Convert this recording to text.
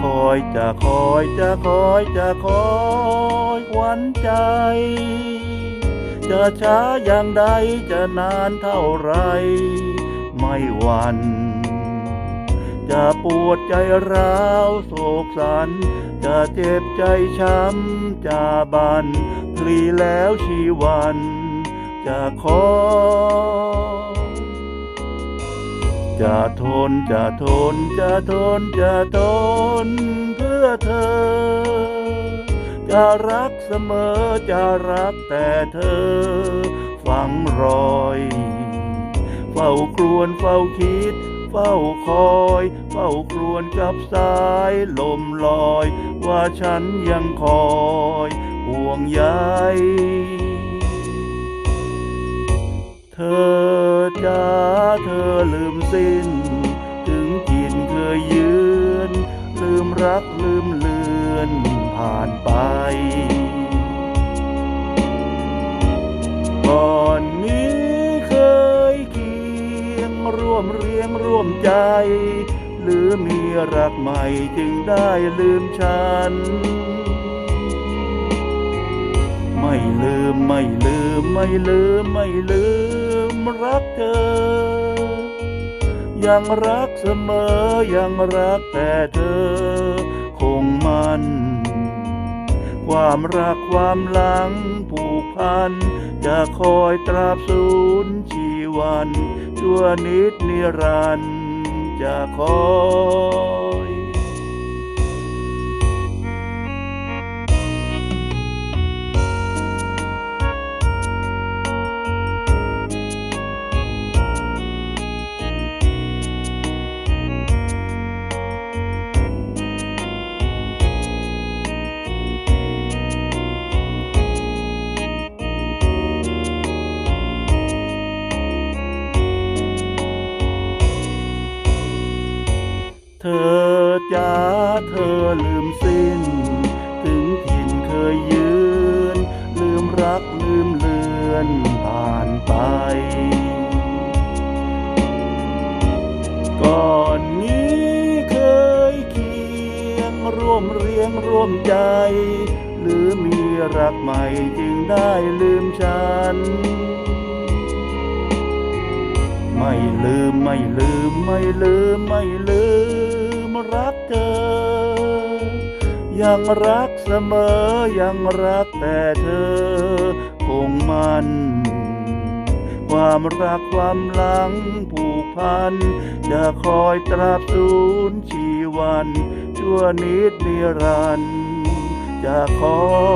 คอยจะคอยจะคอยจะคอยหวันใจ จะช้าอย่างใดจะนานเท่าไร ไม่หวันจะปวดใจร้าวโศกสัน จะเจ็บใจช้ำจะบันพลีแล้วชีวัน จะคอย จะทนจะทนจะทนจะทนเพื่อเธอ จะรักเสมอจะรักแต่เธอ ฝังรอย เฝ้าครวนเฝ้าคิด เฝ้าคอย เฝ้าครวนกับสายลมลอย ว่าฉันยังคอยห่วงใยเธอจ้าเธอลืม สิ้น ถึงกินเคยยืน ลืมรักลืมเลือนผ่านไป ก่อนนี้เคยเคียงร่วมเรียงร่วมใจ หรือมีรักใหม่จึงได้ลืมฉัน ไม่ลืมไม่ลืมไม่ลืมไม่ลืมรักเธอ ยังรักเสมอยังรักแต่เธอคงมัน ความรักความหลังผูกพัน จะคอยตราบสูญชีวัน ชั่วนิดนิรันดร์จะคอย จ้าเธอลืมสิ้น ถึงถิ่นเคยยืน ลืมรักลืมเลือนผ่านไป ก่อนนี้เคยเคียงร่วมเรียงร่วมใจ หรือมีรักใหม่จึงได้ลืมฉันไม่ลืมไม่ลืมไม่ลืมไม่ลืม ยังรักเสมอยังรักแต่เธอคงมันความรักความหลังผูกพัน จะคอยตราบสูญชีวัน ชั่วนิดนิรันดร์จะคอย